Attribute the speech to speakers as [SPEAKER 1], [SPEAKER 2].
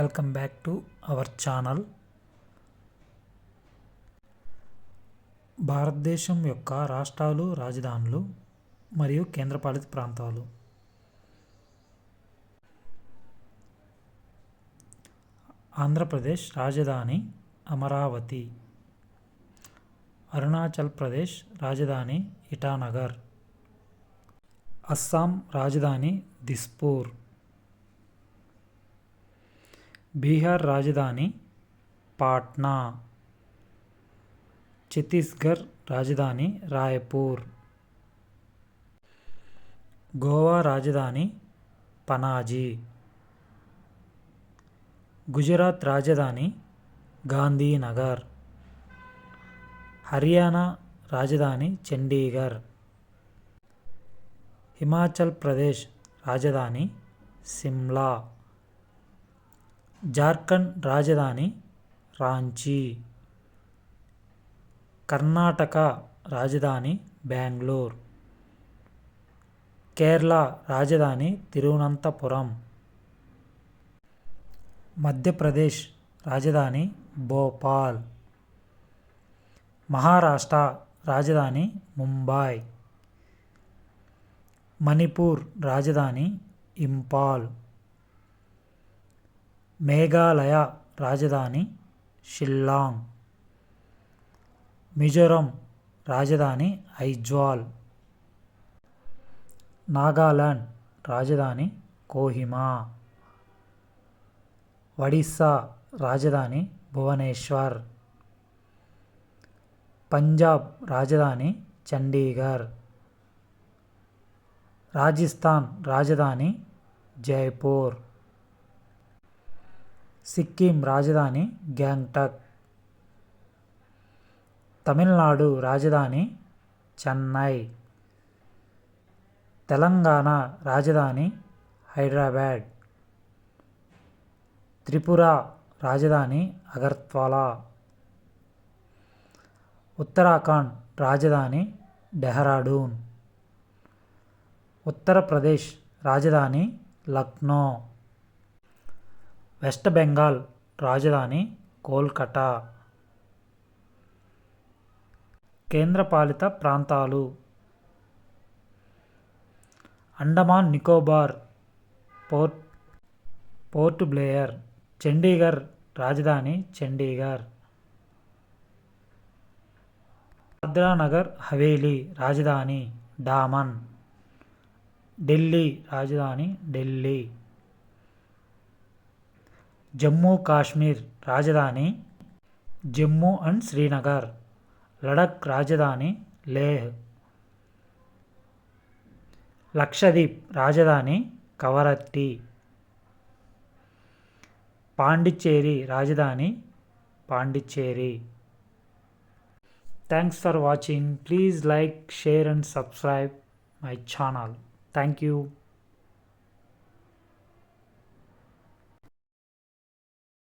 [SPEAKER 1] Welcome back to our channel. భారతదేశం యొక్క రాష్ట్రాలు రాజధానులు మరియు కేంద్రపాలిత ప్రాంతాలు. ఆంధ్రప్రదేశ్ రాజధాని అమరావతి. అరుణాచల్ ప్రదేశ్ రాజధాని ఇటానగర్. అస్సాం రాజధాని దిస్పూర్. బీహార్ రాజధాని పాట్నా ఛత్తీస్గఢ్ రాజధాని రాయ్పూర్. గోవా రాజధాని పనాజీ. గుజరాత్ రాజధాని గాంధీనగర్. హర్యానా రాజధాని చండీగఢ్. హిమాచల్ ప్రదేశ్ రాజధాని సిమ్లా. జార్ఖండ్ రాజధాని రాంచీ. కర్ణాటక రాజధాని బెంగళూరు. కేరళ రాజధాని తిరువనంతపురం. మధ్యప్రదేశ్ రాజధాని భోపాల్. మహారాష్ట్ర రాజధాని ముంబాయ్. మణిపూర్ రాజధాని ఇంపాల్ మేఘాలయ రాజధాని షిల్లాంగ్. మిజోరం రాజధాని ఐజ్వాల్. నాగాలాండ్ రాజధాని కోహిమా. ఒడిస్సా రాజధాని భువనేశ్వర్. పంజాబ్ రాజధాని చండీగఢ్ రాజస్థాన్ రాజధాని జైపూర్. సిక్కిం రాజధాని గ్యాంగ్టక్. తమిళనాడు రాజధాని చెన్నై. తెలంగాణ రాజధాని హైదరాబాద్. త్రిపుర రాజధాని అగర్త్వాలా ఉత్తరాఖండ్ రాజధాని డెహ్రాడూన్. ఉత్తరప్రదేశ్ రాజధాని లక్నో. వెస్ట్ బెంగాల్ రాజధాని కోల్కతా. కేంద్రపాలిత ప్రాంతాలు. అండమాన్ నికోబార్ పోర్ట్ పోర్ట్ బ్లేయర్ చండీగఢ్ రాజధాని చండీగఢ్ దాద్రానగర్ హవేలీ రాజధాని డామన్. ఢిల్లీ రాజధాని ఢిల్లీ. జమ్మూ కాశ్మీర్ రాజధాని జమ్మూ అండ్ శ్రీనగర్ లడక్ రాజధాని లేహ్. లక్షద్వీప్ రాజధాని కవరత్తి. పాండిచ్చేరి రాజధాని Pondicherry. Thanks for watching please like share and subscribe my channel thank you